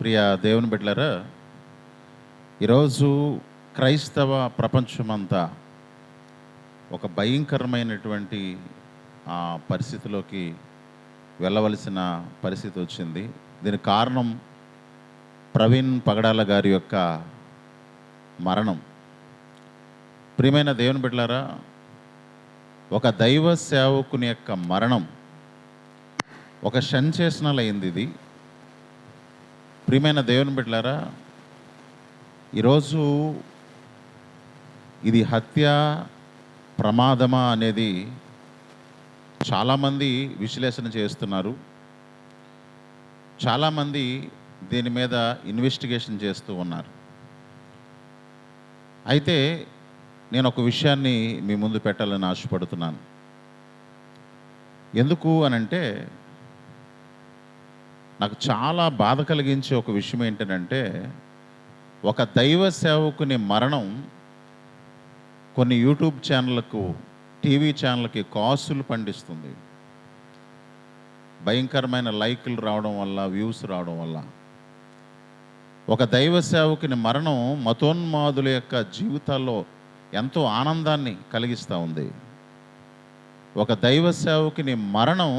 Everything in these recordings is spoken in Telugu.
ప్రియ దేవుని బిడ్డలారా ఈరోజు క్రైస్తవ ప్రపంచమంతా ఒక భయంకరమైనటువంటి ఆ పరిస్థితిలోకి వెళ్ళవలసిన పరిస్థితి వచ్చింది. దీనికి కారణం ప్రవీణ్ పగడాల గారి యొక్క మరణం. ప్రియమైన దేవుని బిడ్డలారా ఒక దైవ సేవకుని యొక్క మరణం ఒక సెన్సేషనల్ అయింది ఇది. ప్రియమైన దేవుని బిడ్డలారా ఈరోజు ఇది హత్య ప్రమాదమా అనేది చాలామంది విశ్లేషణ చేస్తున్నారు. చాలామంది దీని మీద ఇన్వెస్టిగేషన్ చేస్తూ ఉన్నారు. అయితే నేను ఒక విషయాన్ని మీ ముందు పెట్టాలని ఆశపడుతున్నాను. ఎందుకు అనంటే నాకు చాలా బాధ కలిగించే ఒక విషయం ఏంటంటే ఒక దైవ సేవకుని మరణం కొన్ని యూట్యూబ్ ఛానళ్ళకు టీవీ ఛానళ్ళకి కాసులు పండిస్తుంది. భయంకరమైన లైకులు రావడం వల్ల వ్యూస్ రావడం వల్ల. ఒక దైవ సేవకుని మరణం మతోన్మాదుల యొక్క జీవితాల్లో ఎంతో ఆనందాన్ని కలిగిస్తూ ఉంది. ఒక దైవ సేవకుని మరణం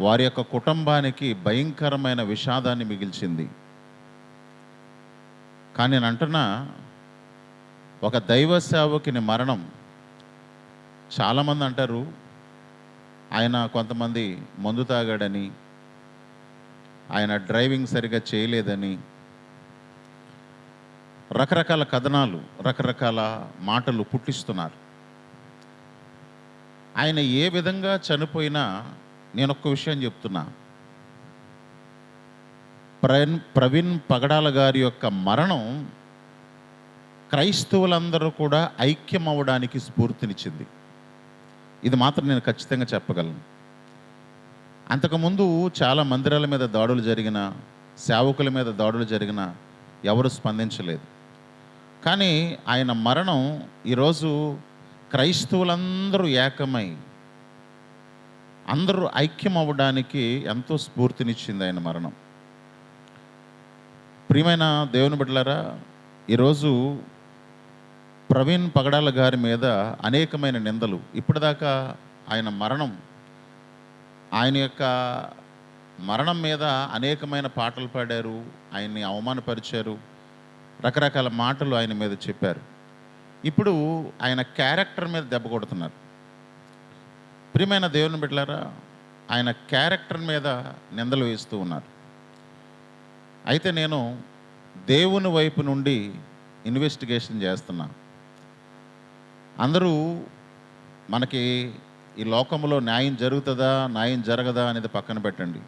వారి యొక్క కుటుంబానికి భయంకరమైన విషాదాన్ని మిగిల్చింది. కానీ నేను అంటున్నా ఒక దైవ సేవకుని మరణం చాలామంది అంటారు ఆయన కొంతమంది మందు తాగాడని ఆయన డ్రైవింగ్ సరిగా చేయలేదని రకరకాల కథనాలు రకరకాల మాటలు పుట్టిస్తున్నారు. ఆయన ఏ విధంగా చనిపోయినా నేను ఒక్క విషయం చెప్తున్నా. ప్రవీణ్ ప్రవీణ్ పగడాల గారి యొక్క మరణం క్రైస్తవులందరూ కూడా ఐక్యం అవ్వడానికి స్ఫూర్తినిచ్చింది. ఇది మాత్రం నేను ఖచ్చితంగా చెప్పగలను. అంతకుముందు చాలా మందిరాల మీద దాడులు జరిగిన సేవకుల మీద దాడులు జరిగిన ఎవరు స్పందించలేదు. కానీ ఆయన మరణం ఈరోజు క్రైస్తవులందరూ ఏకమై అందరూ ఐక్యం అవ్వడానికి ఎంతో స్ఫూర్తినిచ్చింది ఆయన మరణం. ప్రియమైన దేవుని బిడ్డలారా ఈరోజు ప్రవీణ్ పగడాల గారి మీద అనేకమైన నిందలు. ఇప్పటిదాకా ఆయన మరణం ఆయన యొక్క మరణం మీద అనేకమైన పాటలు పాడారు ఆయన్ని అవమానపరిచారు రకరకాల మాటలు ఆయన మీద చెప్పారు. ఇప్పుడు ఆయన క్యారెక్టర్ మీద దెబ్బ కొడుతున్నారు. ప్రియమైన దేవుని బిడ్డలారా ఆయన క్యారెక్టర్ మీద నిందలు వేస్తూ ఉన్నారు. అయితే నేను దేవుని వైపు నుండి ఇన్వెస్టిగేషన్ చేస్తున్నా. అందరూ మనకి ఈ లోకంలో న్యాయం జరుగుతుందా న్యాయం జరగదా అనేది పక్కన పెట్టండి.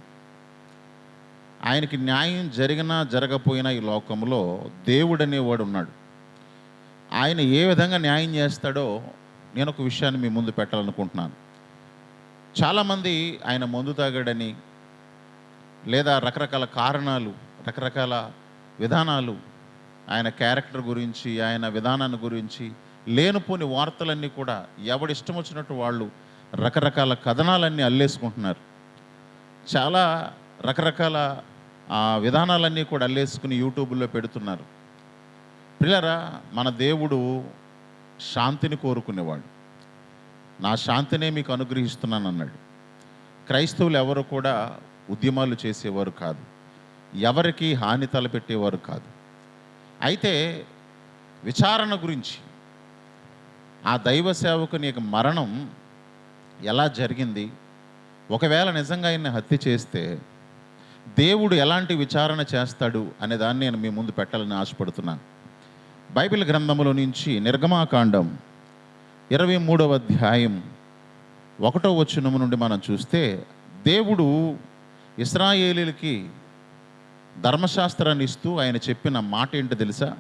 ఆయనకి న్యాయం జరిగినా జరగపోయినా ఈ లోకంలో దేవుడు అనేవాడు ఉన్నాడు. ఆయన ఏ విధంగా న్యాయం చేస్తాడో నేను ఒక విషయాన్ని మీ ముందు పెట్టాలనుకుంటున్నాను. చాలామంది ఆయన మందు తాగాడని లేదా రకరకాల కారణాలు రకరకాల విధానాలు ఆయన క్యారెక్టర్ గురించి ఆయన విధానాన్ని గురించి లేనిపోని వార్తలన్నీ కూడా ఎవడిష్టం వచ్చినట్టు వాళ్ళు రకరకాల కథనాలన్నీ అల్లేసుకుంటున్నారు. చాలా రకరకాల ఆ, విధానాలన్నీ కూడా అల్లేసుకుని యూట్యూబ్లో పెడుతున్నారు. పిల్లరా మన దేవుడు శాంతిని కోరుకునేవాడు. నా శాంతినే మీకు అనుగ్రహిస్తున్నాను అన్నాడు క్రైస్తవులు ఎవరు కూడా ఉద్యమాలు చేసేవారు కాదు. ఎవరికి హాని తలపెట్టేవారు కాదు. అయితే విచారణ గురించి ఆ దైవ సేవకుని యొక్క మరణం ఎలా జరిగింది? ఒకవేళ నిజంగా ఆయన్ని హత్య చేస్తే దేవుడు ఎలాంటి విచారణ చేస్తాడు అనే దాన్ని నేను మీ ముందు పెట్టాలని ఆశపడుతున్నాను. బైబిల్ గ్రంథములో నుంచి నిర్గమాకాండం ఇరవై మూడవ అధ్యాయం ఒకటో వచనము నుండి మనం చూస్తే దేవుడు ఇస్రాయేలీలకి ధర్మశాస్త్రాన్ని ఇస్తూ ఆయన చెప్పిన మాట ఏంటో తెలుసా?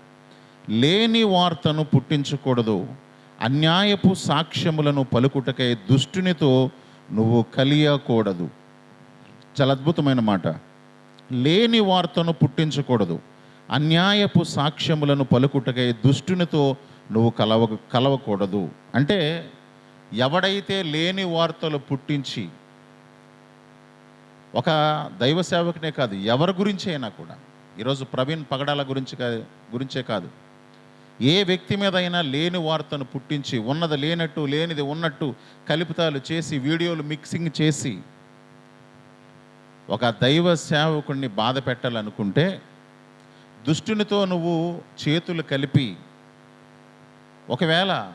లేని వార్తను పుట్టించకూడదు అన్యాయపు సాక్ష్యములను పలుకుటకై దుష్టునితో నువ్వు కలియకూడదు. చాలా అద్భుతమైన మాట. లేని వార్తను పుట్టించకూడదు అన్యాయపు సాక్ష్యములను పలుకుటకై దుష్టునితో నువ్వు కలవ కలవకూడదు. అంటే ఎవడైతే లేని వార్తలు పుట్టించి ఒక దైవ సేవకునే కాదు ఎవరి గురించి అయినా కూడా. ఈరోజు ప్రవీణ్ పగడాల గురించి కా- గురించే కాదు. ఏ వ్యక్తి మీద అయినా లేని వార్తను పుట్టించి ఉన్నది లేనట్టు లేనిది ఉన్నట్టు కలుపుతాలు చేసి వీడియోలు మిక్సింగ్ చేసి ఒక దైవ సేవకుడిని బాధ పెట్టాలనుకుంటే దుష్టునితో నువ్వు చేతులు కలిపి ఒకవేళ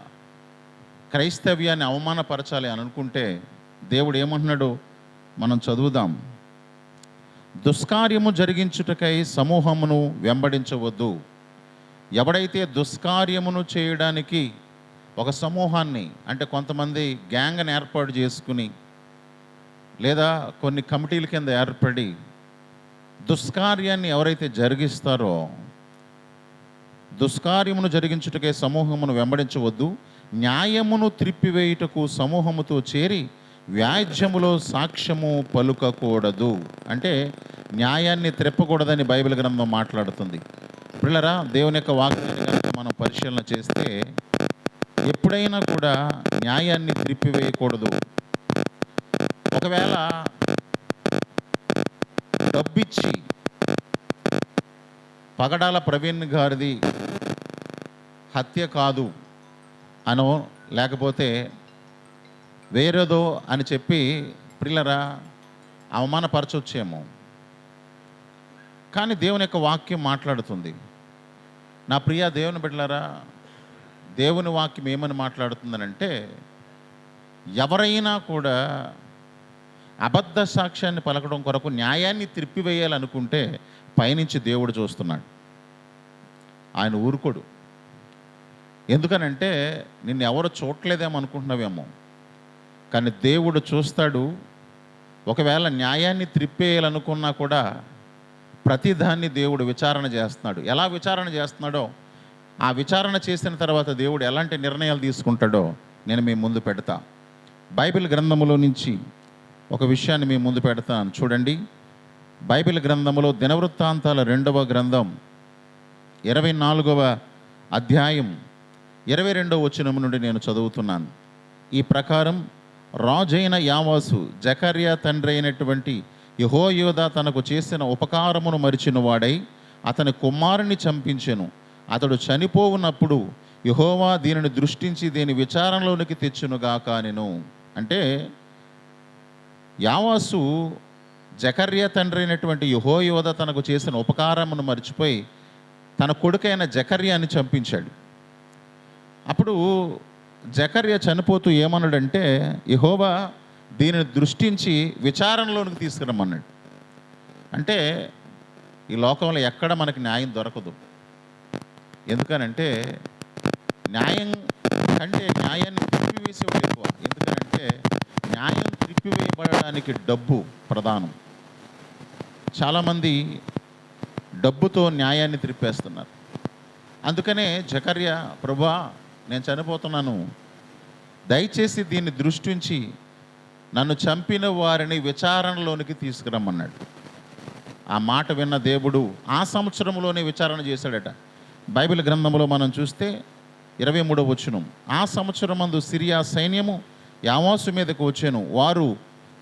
క్రైస్తవ్యాన్ని అవమానపరచాలి అని అనుకుంటే దేవుడు ఏమంటున్నాడు? మనం చదువుదాం. దుష్కార్యము జరిగించుటకై సమూహమును వెంబడించవద్దు. ఎవడైతే దుష్కార్యమును చేయడానికి ఒక సమూహాన్ని అంటే కొంతమంది గ్యాంగ్ని ఏర్పాటు చేసుకుని లేదా కొన్ని కమిటీల కింద ఏర్పడి దుష్కార్యాన్ని ఎవరైతే జరిగిస్తారో దుష్కార్యమును జరిగించుటకే సమూహమును వెంబడించవద్దు న్యాయమును త్రిప్పివేయుటకు సమూహముతో చేరి వ్యాజ్యములో సాక్ష్యము పలుకకూడదు. అంటే న్యాయాన్ని త్రెప్పకూడదని బైబిల్ గ్రంథం మాట్లాడుతుంది. పిల్లరా దేవుని యొక్క వాక్యాన్ని కనుక మనం పరిశీలన చేస్తే ఎప్పుడైనా కూడా న్యాయాన్ని త్రిప్పివేయకూడదు. ఒకవేళ డబ్బిచ్చి పగడాల ప్రవీణ్ గారిది హత్య కాదు అనో లేకపోతే వేరేదో అని చెప్పి పిల్లరా అవమానపరచొచ్చేమో. కానీ దేవుని యొక్క వాక్యం మాట్లాడుతుంది. నా ప్రియ దేవుని బిడ్డలారా దేవుని వాక్యం ఏమని మాట్లాడుతుందనంటే ఎవరైనా కూడా అబద్ధ సాక్ష్యాన్ని పలకడం కొరకు న్యాయాన్ని త్రిప్పివేయాలనుకుంటే పైనుంచి దేవుడు చూస్తున్నాడు. ఆయన ఊరుకోడు. ఎందుకనంటే నిన్ను ఎవరు చూడలేదేమో అనుకుంటున్నావేమో. కానీ దేవుడు చూస్తాడు. ఒకవేళ న్యాయాన్ని త్రిప్పేయాలనుకున్నా కూడా ప్రతిదాన్ని దేవుడు విచారణ చేస్తున్నాడు. ఎలా విచారణ చేస్తున్నాడో ఆ విచారణ చేసిన తర్వాత దేవుడు ఎలాంటి నిర్ణయాలు తీసుకుంటాడో నేను మీ ముందు పెడతా. బైబిల్ గ్రంథములో నుంచి ఒక విషయాన్ని మీ ముందు పెడతాను. చూడండి. బైబిల్ గ్రంథంలో దినవృత్తాంతాల రెండవ గ్రంథం ఇరవై నాలుగవ అధ్యాయం ఇరవై రెండవ వచనం నుండి నేను చదువుతున్నాను. ఈ ప్రకారం రాజైన యావాసు జకర్యా తండ్రి అయినటువంటి యహోయోధ తనకు చేసిన ఉపకారమును మరిచిన వాడై అతని కుమారుని చంపించెను. అతడు చనిపోవునప్పుడు యహోవా దీనిని దృష్టించి దీని విచారణలోనికి తెచ్చునుగాక నేను అంటే యావాసు జకర్య తండ్రి అయినటువంటి యహోయోధ తనకు చేసిన ఉపకారమును మర్చిపోయి తన కొడుకైన జకర్యాని చంపించాడు. అప్పుడు జకర్య చనిపోతూ ఏమన్నాడంటే యహోవా దీనిని దృష్టించి విచారణలోనికి తీసుకురమ్మన్నాడు. అంటే ఈ లోకంలో ఎక్కడ మనకి న్యాయం దొరకదు. ఎందుకనంటే న్యాయం కంటే న్యాయాన్ని త్రిప్పివేసేవాడు ఎక్కువ. ఎందుకనంటే న్యాయం త్రిప్పివేయబడడానికి డబ్బు ప్రధానం. చాలామంది డబ్బుతో న్యాయాన్ని త్రిప్పేస్తున్నారు. అందుకనే జకర్య ప్రభా నేను చనిపోతున్నాను. దయచేసి దీన్ని దృష్టించి నన్ను చంపిన వారిని విచారణలోనికి తీసుకురమ్మన్నాడు. ఆ మాట విన్న దేవుడు ఆ సంవత్సరంలోనే విచారణ చేశాడట. బైబిల్ గ్రంథంలో మనం చూస్తే ఇరవై మూడవ వచనం. ఆ సంవత్సరం అందు సిరియా సైన్యము యావాసు మీదకు వచ్చాను. వారు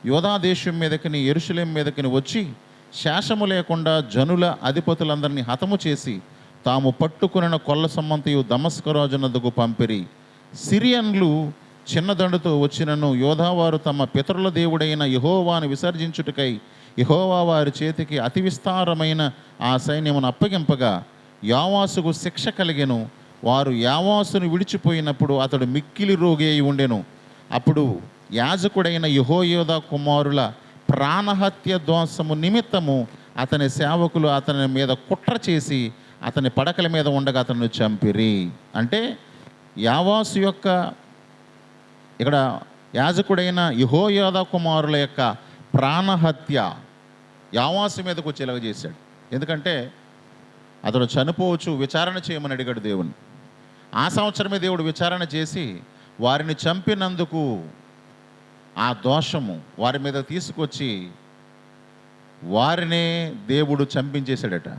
యోధాదేశం మీదకిని ఎరుషులేం మీదకిని వచ్చి శేషము లేకుండా జనుల అధిపతులందరినీ హతము చేసి తాము పట్టుకున్న కొల్ల సమ్మంతయు దమస్కరాజునద్దకు పంపిరి. సిరియన్లు చిన్నదండుతో వచ్చినను యోధావారు తమ పితరుల దేవుడైన యహోవాను విసర్జించుటకై యహోవా వారి చేతికి అతి విస్తారమైన ఆ సైన్యమును అప్పగింపగా యావాసుకు శిక్ష కలిగెను. వారు యావాసును విడిచిపోయినప్పుడు అతడు మిక్కిలి రోగి అయి ఉండెను. అప్పుడు యాజకుడైన యహోయోధ కుమారుల ప్రాణహత్య దోషము నిమిత్తము అతని సేవకులు అతని మీద కుట్ర చేసి అతని పడకల మీద ఉండగా అతను చంపిరి. అంటే యావాసు యొక్క ఇక్కడ యాజకుడైన యహోయోధ కుమారుల యొక్క ప్రాణహత్య యావాసు మీదకు వచ్చేలాగా చేశాడు. ఎందుకంటే అతడు చనిపోవచ్చు విచారణ చేయమని అడిగాడు దేవుని ఆ సంవత్సరమే దేవుడు విచారణ చేసి వారిని చంపినందుకు ఆ దోషము వారి మీద తీసుకొచ్చి వారినే దేవుడు చంపించేశాడట.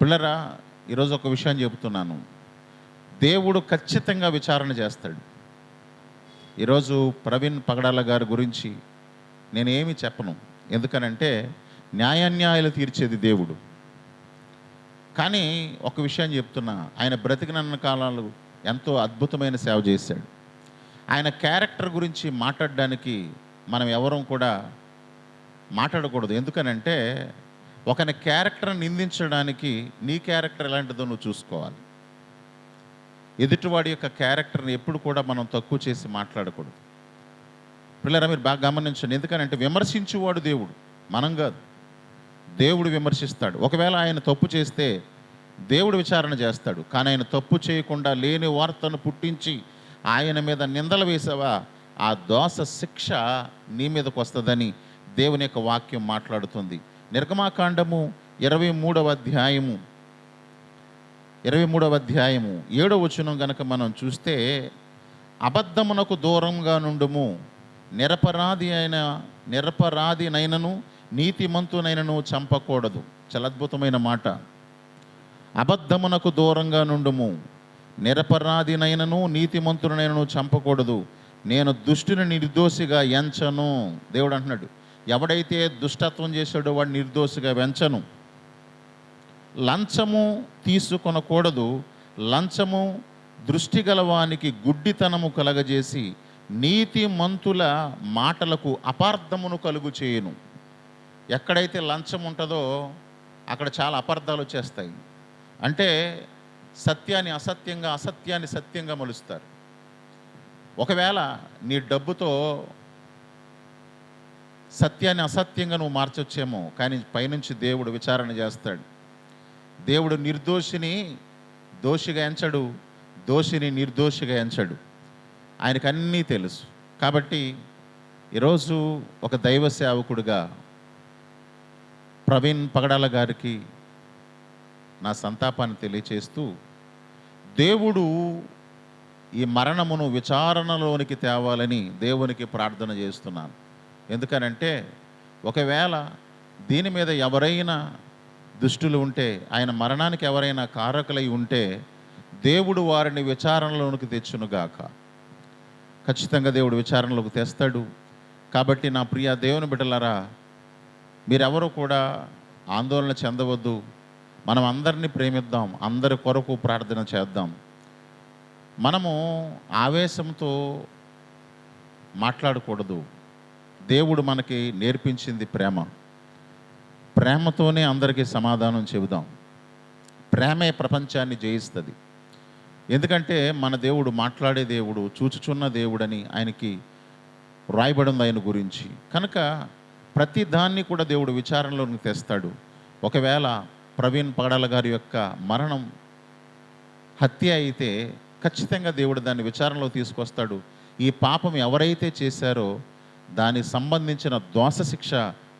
పిల్లరా ఈరోజు ఒక విషయం చెబుతున్నాను. దేవుడు ఖచ్చితంగా విచారణ చేస్తాడు. ఈరోజు ప్రవీణ్ పగడాల గారి గురించి నేనేమి చెప్పను. ఎందుకనంటే న్యాయాన్యాయాలు తీర్చేది దేవుడు. కానీ ఒక విషయం చెప్తున్నా. ఆయన బ్రతికినన్న కాలాలు ఎంతో అద్భుతమైన సేవ చేశాడు. ఆయన క్యారెక్టర్ గురించి మాట్లాడడానికి మనం ఎవరం కూడా మాట్లాడకూడదు. ఎందుకనంటే ఒకని క్యారెక్టర్ నిందించడానికి నీ క్యారెక్టర్ ఎలాంటిదో నువ్వు చూసుకోవాలి. ఎదుటివాడి యొక్క క్యారెక్టర్ని ఎప్పుడు కూడా మనం తక్కువ చేసి మాట్లాడకూడదు. పిల్లరా మీరు బాగా గమనించండి. ఎందుకనంటే విమర్శించేవాడు దేవుడు మనం కాదు. దేవుడు విమర్శిస్తాడు. ఒకవేళ ఆయన తప్పు చేస్తే దేవుడు విచారణ చేస్తాడు. కానీ ఆయన తప్పు చేయకుండా లేని వార్తను పుట్టించి ఆయన మీద నిందలు వేసావా? ఆ దోష శిక్ష నీ మీదకు వస్తుందని దేవుని యొక్క వాక్యం మాట్లాడుతుంది. నిర్గమాకాండము ఇరవై మూడవ అధ్యాయము. ఇరవై మూడవ అధ్యాయము. ఏడవ వచనం గనక మనం చూస్తే అబద్ధమునకు దూరంగా నుండుము. నిరపరాధి అయిన నిరపరాధినైనను నీతిమంతునైనను చంపకూడదు. చాలా అద్భుతమైన మాట. అబద్ధమునకు దూరంగా నుండుము. నిరపరాధినైనను నీతిమంతునైనను చంపకూడదు. నేను దుష్టుని నిర్దోషిగా ఎంచను. దేవుడు అంటున్నాడు. ఎవడైతే దుష్టత్వం చేశాడో వాడు నిర్దోషిగా వెంచను లంచము తీసుకొనకూడదు. లంచము దృష్టి గలవానికి గుడ్డితనము కలగజేసి నీతిమంతుల మాటలకు అపార్థమును కలుగు చేయను. ఎక్కడైతే లంచం ఉంటుందో అక్కడ చాలా అపార్థాలు వచ్చేస్తాయి. అంటే సత్యాన్ని అసత్యంగా అసత్యాన్ని సత్యంగా మలుస్తారు. ఒకవేళ నీ డబ్బుతో సత్యాన్ని అసత్యంగా నువ్వు మార్చొచ్చేమో కానీ పైనుంచి దేవుడు విచారణ చేస్తాడు. దేవుడు నిర్దోషిని దోషిగా ఎంచడు దోషిని నిర్దోషిగా ఎంచడు. ఆయనకు అన్నీ తెలుసు. కాబట్టి ఈరోజు ఒక దైవ సేవకుడిగా ప్రవీణ్ పగడాల గారికి నా సంతాపాన్ని తెలియచేస్తూ దేవుడు ఈ మరణమును విచారణలోనికి తేవాలని దేవునికి ప్రార్థన చేస్తున్నాను. ఎందుకనంటే ఒకవేళ దీని మీద ఎవరైనా దుష్టులు ఉంటే ఆయన మరణానికి ఎవరైనా కారకులై ఉంటే దేవుడు వారిని విచారణలోనికి తెచ్చునుగాక. ఖచ్చితంగా దేవుడు విచారణలోకి తెస్తాడు. కాబట్టి నా ప్రియ దేవుని బిడ్డలారా మీరెవరు కూడా ఆందోళన చెందవద్దు. మనం అందరినీ ప్రేమిద్దాం అందరి కొరకు ప్రార్థన చేద్దాం. మనము ఆవేశంతో మాట్లాడకూడదు. దేవుడు మనకి నేర్పించింది ప్రేమ. ప్రేమతోనే అందరికీ సమాధానం చెబుదాం. ప్రేమే ప్రపంచాన్ని జయిస్తుంది. ఎందుకంటే మన దేవుడు మాట్లాడే దేవుడు చూచుచున్న దేవుడని ఆయనకి రాయబడింది ఆయన గురించి. కనుక ప్రతి దాన్ని కూడా దేవుడు విచారణలోకి తెస్తాడు. ఒకవేళ ప్రవీణ్ పగడాల గారి యొక్క మరణం హత్య అయితే ఖచ్చితంగా దేవుడు దాన్ని విచారణలో తీసుకొస్తాడు. ఈ పాపం ఎవరైతే చేశారో దానికి సంబంధించిన దోష శిక్ష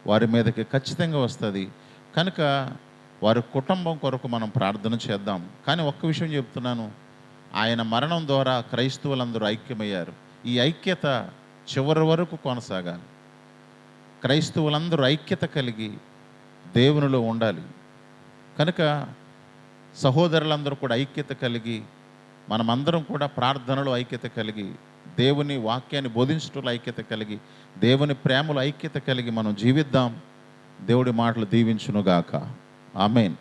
వారి మీదకి ఖచ్చితంగా వస్తుంది. కనుక వారి కుటుంబం కొరకు మనం ప్రార్థన చేద్దాం. కానీ ఒక్క విషయం చెప్తున్నాను. ఆయన మరణం ద్వారా క్రైస్తవులందరూ ఐక్యమయ్యారు. ఈ ఐక్యత చివరి వరకు కొనసాగాలి. క్రైస్తవులందరూ ఐక్యత కలిగి దేవునిలో ఉండాలి. కనుక సహోదరులందరూ కూడా ఐక్యత కలిగి మనమందరం కూడా ప్రార్థనలో ఐక్యత కలిగి దేవుని వాక్యాన్ని బోధించటంలో ఐక్యత కలిగి దేవుని ప్రేమలో ఐక్యత కలిగి మనం జీవిద్దాం. దేవుడి మాటలు దీవించునుగాక. ఆమెన్.